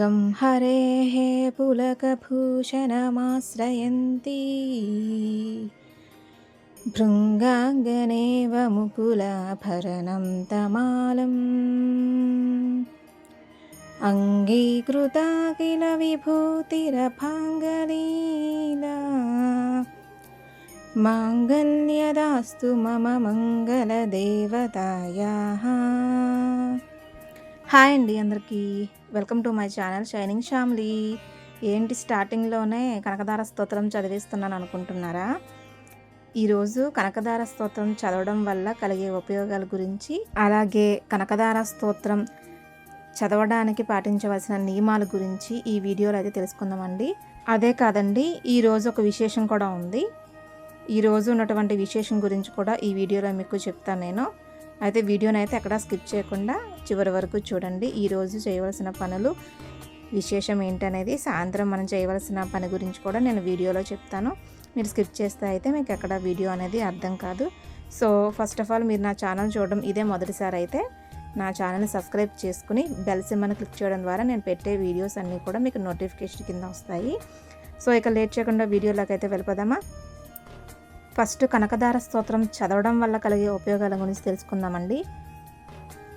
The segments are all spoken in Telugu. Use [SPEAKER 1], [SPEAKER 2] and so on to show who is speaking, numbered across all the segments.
[SPEAKER 1] గం హరేः పులకభూషణమాశ్రయంతి. భృంగాంగనేవ ముకులాభరణం తమాలम् అంగీకృతా కిల విభూతిరభాంగలీలా మాంగల్యదాస్తు మమ మంగళదేవతాయా హాయ్ అండి అందరికీ. Welcome to my channel shining Shamli ఏంటి స్టార్టింగ్లోనే కనకదార స్తోత్రం చదివిస్తున్నాను అనుకుంటున్నారా? ఈరోజు కనకదార స్తోత్రం చదవడం వల్ల కలిగే ఉపయోగాల గురించి అలాగే కనకదార స్తోత్రం చదవడానికి పాటించవలసిన నియమాల గురించి ఈ వీడియోలో అయితే తెలుసుకుందామండి. అదే కాదండి ఈరోజు ఒక విశేషం కూడా ఉంది. ఈరోజు ఉన్నటువంటి విశేషం గురించి కూడా ఈ వీడియోలో మీకు చెప్తాను నేను. అయితే వీడియోని అయితే ఎక్కడా స్కిప్ చేయకుండా చివరి వరకు చూడండి. ఈరోజు చేయవలసిన పనులు విశేషం ఏంటనేది సాయంత్రం మనం చేయవలసిన పని గురించి కూడా నేను వీడియోలో చెప్తాను. మీరు స్కిప్ చేస్తే అయితే మీకు ఎక్కడ వీడియో అనేది అర్థం కాదు. సో ఫస్ట్ ఆఫ్ ఆల్ మీరు నా ఛానల్ చూడడం ఇదే మొదటిసారి అయితే నా ఛానల్ని సబ్స్క్రైబ్ చేసుకుని బెల్ సిమ్మని క్లిక్ చేయడం ద్వారా నేను పెట్టే వీడియోస్ అన్నీ కూడా మీకు నోటిఫికేషన్ కింద వస్తాయి. సో ఇక లేట్ చేయకుండా వీడియోలోకి అయితే వెళ్ళిపోదామా? ఫస్ట్ కనకదార స్తోత్రం చదవడం వల్ల కలిగే ఉపయోగాల గురించి తెలుసుకుందామండి.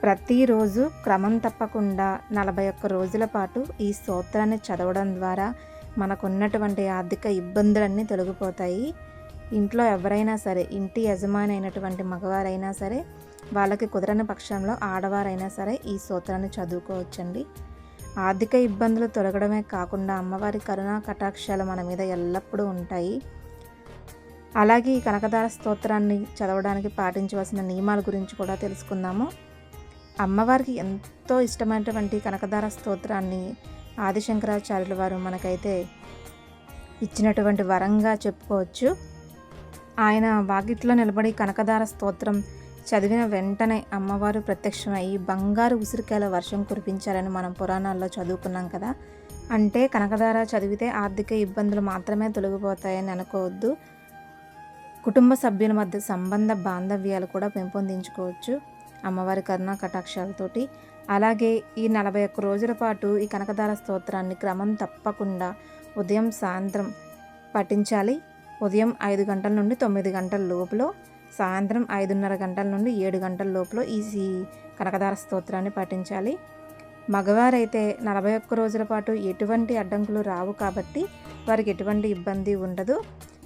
[SPEAKER 1] ప్రతిరోజు క్రమం తప్పకుండా నలభై ఒక్క రోజుల పాటు ఈ స్తోత్రాన్ని చదవడం ద్వారా మనకున్నటువంటి ఆర్థిక ఇబ్బందులన్నీ తొలగిపోతాయి. ఇంట్లో ఎవరైనా సరే ఇంటి యజమాని అయినటువంటి మగవారైనా సరే వాళ్ళకి కుదరని పక్షంలో ఆడవారైనా సరే ఈ స్తోత్రాన్ని చదువుకోవచ్చండి. ఆర్థిక ఇబ్బందులు తొలగడమే కాకుండా అమ్మవారి కరుణా కటాక్షాలు మన మీద ఎల్లప్పుడూ ఉంటాయి. అలాగే ఈ కనకదార స్తోత్రాన్ని చదవడానికి పాటించవలసిన నియమాల గురించి కూడా తెలుసుకుందాము. అమ్మవారికి ఎంతో ఇష్టమైనటువంటి కనకదార స్తోత్రాన్ని ఆదిశంకరాచార్యుల వారు మనకైతే ఇచ్చినటువంటి వరంగా చెప్పుకోవచ్చు. ఆయన వాకిట్లో నిలబడి కనకదార స్తోత్రం చదివిన వెంటనే అమ్మవారు ప్రత్యక్షమై బంగారు ఉసిరికాయల వర్షం కురిపించారని మనం పురాణాల్లో చదువుకున్నాం కదా. అంటే కనకదార చదివితే ఆర్థిక ఇబ్బందులు మాత్రమే తొలగిపోతాయని అనుకోవద్దు. కుటుంబ సభ్యుల మధ్య సంబంధ బాంధవ్యాలు కూడా పెంపొందించుకోవచ్చు. అమ్మవారి కరుణా కటాక్షాలతోటి. అలాగే ఈ నలభై ఒక్క రోజుల పాటు ఈ కనకదార స్తోత్రాన్ని క్రమం తప్పకుండా ఉదయం సాయంత్రం పఠించాలి. ఉదయం ఐదు గంటల నుండి తొమ్మిది గంటల లోపల సాయంత్రం ఐదున్నర గంటల నుండి ఏడు గంటల లోపల ఈ కనకదార స్తోత్రాన్ని పఠించాలి. మగవారైతే నలభై ఒక్క రోజుల పాటు ఎటువంటి అడ్డంకులు రావు కాబట్టి వారికి ఎటువంటి ఇబ్బంది ఉండదు.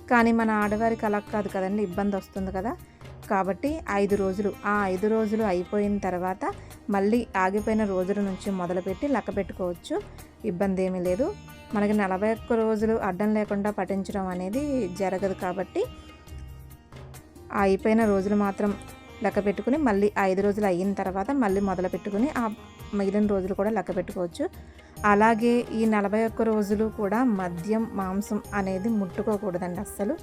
[SPEAKER 1] కానీ మన ఆడవారికి అలా కాదు కదండి ఇబ్బంది వస్తుంది కదా. కాబట్టి ఐదు రోజులు ఆ ఐదు రోజులు అయిపోయిన తర్వాత మళ్ళీ ఆగిపోయిన రోజుల నుంచి మొదలుపెట్టి లెక్క పెట్టుకోవచ్చు. ఇబ్బంది ఏమీ లేదు. మనకి నలభై ఒక్క రోజులు అడ్డం లేకుండా పఠించడం అనేది జరగదు కాబట్టి అయిపోయిన రోజులు మాత్రం లెక్క పెట్టుకుని మళ్ళీ ఐదు రోజులు అయిన తర్వాత మళ్ళీ మొదలు పెట్టుకుని ఆ మిగిలిన రోజులు కూడా లెక్క పెట్టుకోవచ్చు. అలాగే ఈ నలభై ఒక్క రోజులు కూడా మద్యం మాంసం అనేది ముట్టుకోకూడదండి అస్సలు.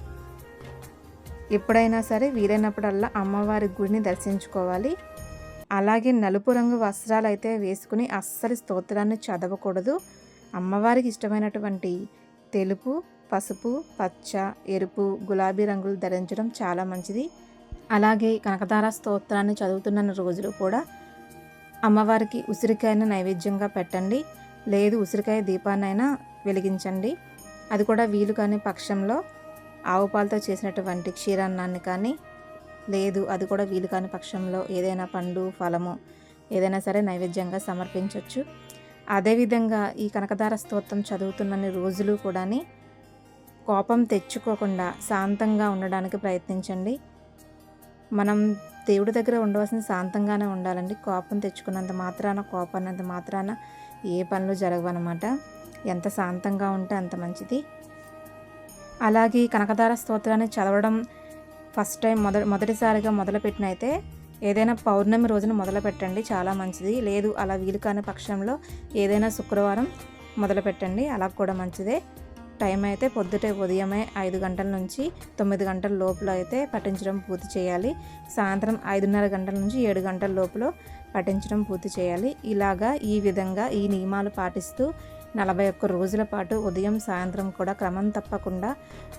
[SPEAKER 1] ఎప్పుడైనా సరే వీలైనప్పుడల్లా అమ్మవారి గుడిని దర్శించుకోవాలి. అలాగే నలుపు రంగు వస్త్రాలు అయితే వేసుకుని అస్సలు స్తోత్రాన్ని చదవకూడదు. అమ్మవారికి ఇష్టమైనటువంటి తెలుపు పసుపు పచ్చ ఎరుపు గులాబీ రంగులు ధరించడం చాలా మంచిది. అలాగే కనకదార స్తోత్రాన్ని చదువుతున్న రోజులు కూడా అమ్మవారికి ఉసిరికాయను నైవేద్యంగా పెట్టండి. లేదు ఉసిరికాయ దీపాన్నైనా వెలిగించండి. అది కూడా వీలు కాని పక్షంలో ఆవు పాలతో చేసినటువంటి క్షీరాన్నాన్ని కానీ లేదు అది కూడా వీలు కాని పక్షంలో ఏదైనా పండు ఫలము ఏదైనా సరే నైవేద్యంగా సమర్పించవచ్చు అదేవిధంగా ఈ కనకదార స్తోత్రం చదువుతున్న రోజులు కూడా కోపం తెచ్చుకోకుండా శాంతంగా ఉండడానికి ప్రయత్నించండి. మనం దేవుడి దగ్గర ఉండవలసిన శాంతంగానే ఉండాలండి. కోపం తెచ్చుకున్నంత మాత్రాన కోపన్నంత మాత్రాన ఏ పనులు జరగవన్నమాట. ఎంత శాంతంగా ఉంటే అంత మంచిది. అలాగే కనకదార స్తోత్రాన్ని చదవడం ఫస్ట్ టైం మొద మొదటిసారిగా మొదలుపెట్టిన అయితే ఏదైనా పౌర్ణమి రోజున మొదలు పెట్టండి చాలా మంచిది. లేదు అలా వీలు కాని పక్షంలో ఏదైనా శుక్రవారం మొదలు పెట్టండి అలా కూడా మంచిదే. టైం అయితే పొద్దుటే ఉదయమే ఐదు గంటల నుంచి తొమ్మిది గంటల లోపల అయితే పఠించడం పూర్తి చేయాలి. సాయంత్రం ఐదున్నర గంటల నుంచి ఏడు గంటల లోపల పఠించడం పూర్తి చేయాలి. ఇలాగా ఈ విధంగా ఈ నియమాలు పాటిస్తూ నలభై ఒక్క రోజుల పాటు ఉదయం సాయంత్రం కూడా క్రమం తప్పకుండా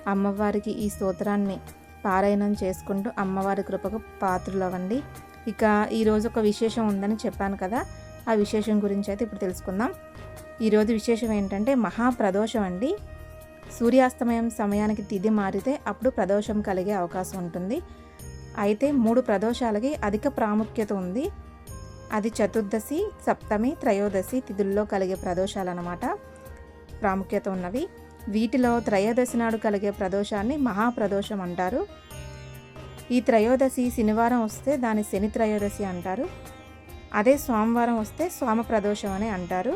[SPEAKER 1] అమ్మవారికి ఈ స్తోత్రాన్ని పారాయణం చేసుకుంటూ అమ్మవారి కృపకు పాత్రలవ్వండి. ఇక ఈరోజు ఒక విశేషం ఉందని చెప్పాను కదా. ఆ విశేషం గురించి అయితే ఇప్పుడు తెలుసుకుందాం. ఈరోజు విశేషం ఏంటంటే మహాప్రదోషం అండి. సూర్యాస్తమయం సమయానికి తిది మారితే అప్పుడు ప్రదోషం కలిగే అవకాశం ఉంటుంది. అయితే మూడు ప్రదోషాలకి అధిక ప్రాముఖ్యత ఉంది. అది చతుర్దశి సప్తమి త్రయోదశి తిథుల్లో కలిగే ప్రదోషాలు అన్నమాట ప్రాముఖ్యత ఉన్నవి. వీటిలో త్రయోదశి నాడు కలిగే ప్రదోషాన్ని మహాప్రదోషం అంటారు. ఈ త్రయోదశి శనివారం వస్తే దాని శని త్రయోదశి అంటారు. అదే సోమవారం వస్తే సోమ ప్రదోషం అని అంటారు.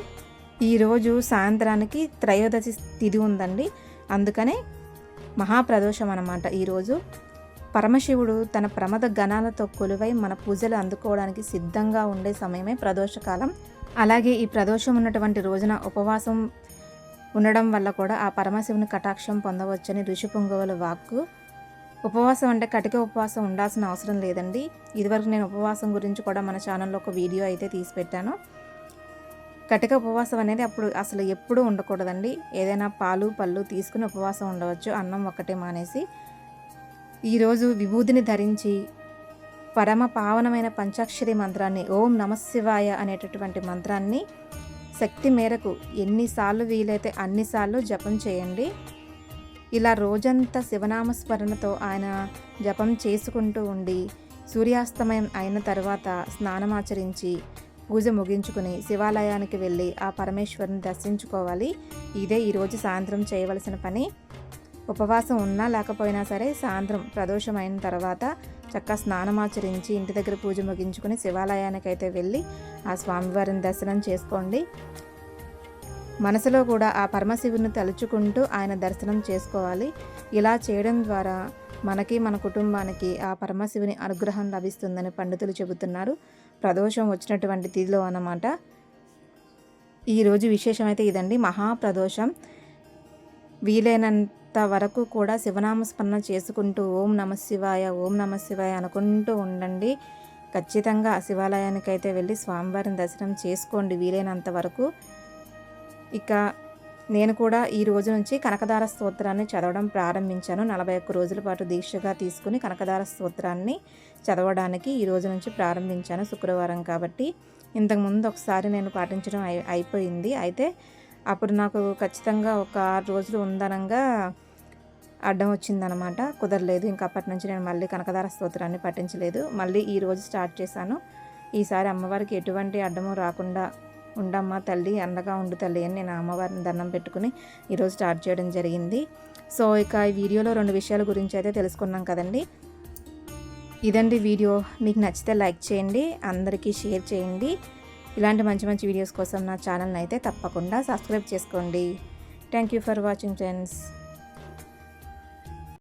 [SPEAKER 1] ఈరోజు సాయంత్రానికి త్రయోదశి తిథి ఉందండి. అందుకనే మహాప్రదోషం అన్నమాట ఈరోజు పరమశివుడు తన ప్రమద గణాలతో కొలువై మన పూజలు అందుకోవడానికి సిద్ధంగా ఉండే సమయమే ప్రదోషకాలం. అలాగే ఈ ప్రదోషం ఉన్నటువంటి రోజున ఉపవాసం ఉండడం వల్ల కూడా ఆ పరమశివుని కటాక్షం పొందవచ్చని ఋషి పొంగవుల వాక్కు. ఉపవాసం అంటే కటిక ఉపవాసం ఉండాల్సిన అవసరం లేదండి. ఇదివరకు నేను ఉపవాసం గురించి కూడా మన ఛానల్లో ఒక వీడియో అయితే తీసి పెట్టాను. కటిక ఉపవాసం అనేది అప్పుడు అసలు ఎప్పుడూ ఉండకూడదండి. ఏదైనా పాలు పళ్ళు తీసుకుని ఉపవాసం ఉండవచ్చు. అన్నం ఒక్కటే మానేసి ఈరోజు విభూతిని ధరించి పరమ పావనమైన పంచాక్షరి మంత్రాన్ని ఓం నమశివాయ అనేటటువంటి మంత్రాన్ని శక్తి మేరకు ఎన్నిసార్లు వీలైతే అన్నిసార్లు జపం చేయండి. ఇలా రోజంతా శివనామస్మరణతో ఆయన జపం చేసుకుంటూ ఉండి సూర్యాస్తమయం అయిన తర్వాత స్నానమాచరించి పూజ ముగించుకుని శివాలయానికి వెళ్ళి ఆ పరమేశ్వరుని దర్శించుకోవాలి. ఇదే ఈరోజు సాయంత్రం చేయవలసిన పని. ఉపవాసం ఉన్నా లేకపోయినా సరే సాయంత్రం ప్రదోషం అయిన తర్వాత చక్కగా స్నానమాచరించి ఇంటి దగ్గర పూజ ముగించుకుని శివాలయానికి అయితే వెళ్ళి ఆ స్వామివారిని దర్శనం చేసుకోండి. మనసులో కూడా ఆ పరమశివుని తలుచుకుంటూ ఆయన దర్శనం చేసుకోవాలి. ఇలా చేయడం ద్వారా మనకి మన కుటుంబానికి ఆ పరమశివుని అనుగ్రహం లభిస్తుందని పండితులు చెబుతున్నారు. ప్రదోషం వచ్చినటువంటి తిథిలో అన్నమాట. ఈరోజు విశేషమైతే ఇదండి. మహాప్రదోషం. వీలైనంత వరకు కూడా శివనామస్మరణ చేసుకుంటూ ఓం నమ శివాయ ఓం నమ శివాయ అనుకుంటూ ఉండండి. ఖచ్చితంగా శివాలయానికి అయితే వెళ్ళి స్వామివారిని దర్శనం చేసుకోండి వీలైనంత వరకు. ఇక నేను కూడా ఈ రోజు నుంచి కనకదార స్తోత్రాన్ని చదవడం ప్రారంభించాను. నలభై ఒక్క రోజుల పాటు దీక్షగా తీసుకుని కనకదార స్తోత్రాన్ని చదవడానికి ఈ రోజు నుంచి ప్రారంభించాను శుక్రవారం కాబట్టి. ఇంతకుముందు ఒకసారి నేను పాటించడం అయి అయిపోయింది. అయితే అప్పుడు నాకు ఖచ్చితంగా ఒక ఆరు రోజులు ఉందనంగా అడ్డం వచ్చిందనమాట. కుదరలేదు. ఇంకా అప్పటి నుంచి నేను మళ్ళీ కనకదార స్తోత్రాన్ని పఠించలేదు. మళ్ళీ ఈ రోజు స్టార్ట్ చేశాను. ఈసారి అమ్మవారికి ఎటువంటి అడ్డము రాకుండా ఉండమ్మా తల్లి అండగా ఉండు తల్లి అని నేను అమ్మవారిని దండం పెట్టుకుని ఈరోజు స్టార్ట్ చేయడం జరిగింది. సో ఇక ఈ వీడియోలో రెండు విషయాల గురించి అయితే తెలుసుకున్నాం కదండి. ఇదండి వీడియో. మీకు నచ్చితే లైక్ చేయండి. అందరికీ షేర్ చేయండి. ఇలాంటి మంచి మంచి వీడియోస్ కోసం నా ఛానల్ని అయితే తప్పకుండా సబ్స్క్రైబ్ చేసుకోండి. Thank you for watching friends